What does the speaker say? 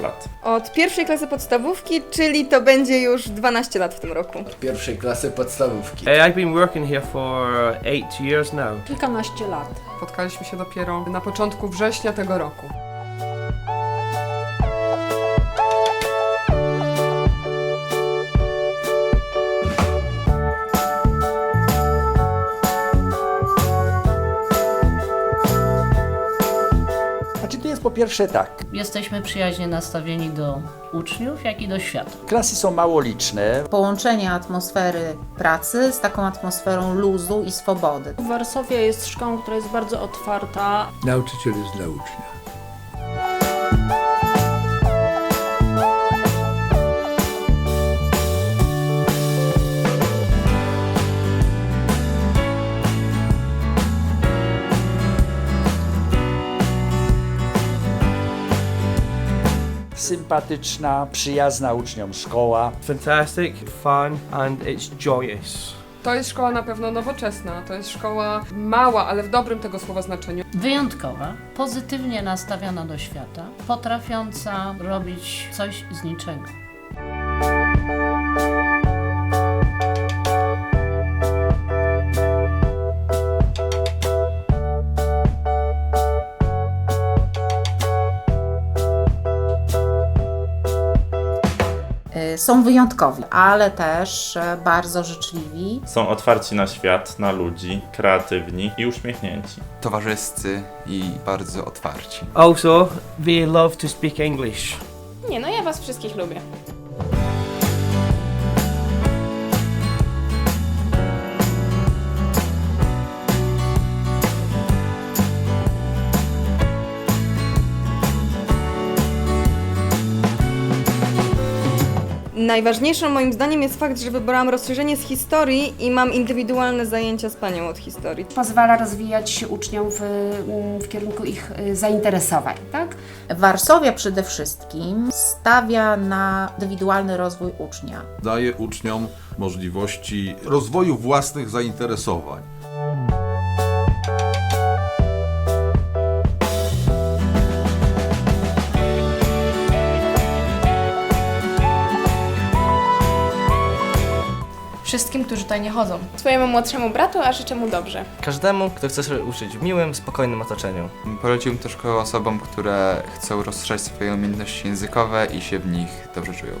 lat. Od pierwszej klasy podstawówki, czyli to będzie już 12 lat w tym roku. Od pierwszej klasy podstawówki. Uh, I've been working here for eight years now. Kilkanaście lat. Spotkaliśmy się dopiero na początku września tego roku. Jest po pierwsze tak, Jesteśmy przyjaźnie nastawieni do uczniów, jak i do świata. klasy są mało liczne, połączenie atmosfery pracy z taką atmosferą luzu i swobody. Warszawia jest szkołą, która jest bardzo otwarta. Nauczyciel jest dla ucznia. Sympatyczna, przyjazna uczniom szkoła. Fantastic, fun, and it's joyous. To jest szkoła na pewno nowoczesna. To jest szkoła mała, ale w dobrym tego słowa znaczeniu. Wyjątkowa, pozytywnie nastawiona do świata, potrafiąca robić coś z niczego. Są wyjątkowi, ale też e, bardzo życzliwi. Są otwarci na świat, na ludzi, kreatywni i uśmiechnięci. towarzyscy i bardzo otwarci. Also, they love to speak English. Nie, no ja was wszystkich lubię. Najważniejszą moim zdaniem jest fakt, że wybrałam rozszerzenie z historii i mam indywidualne zajęcia z panią od historii. Pozwala rozwijać się uczniom w, mm, w kierunku ich y, zainteresowań, tak? Warszawia przede wszystkim stawia na indywidualny rozwój ucznia. Daje uczniom możliwości rozwoju własnych zainteresowań. Wszystkim, którzy tutaj nie chodzą. Swojemu młodszemu bratu, a życzę mu dobrze. Każdemu, kto chce się uczyć w miłym, spokojnym otoczeniu. Poleciłbym tę szkołę osobom, które chcą rozszerzać swoje umiejętności językowe i się w nich dobrze czują.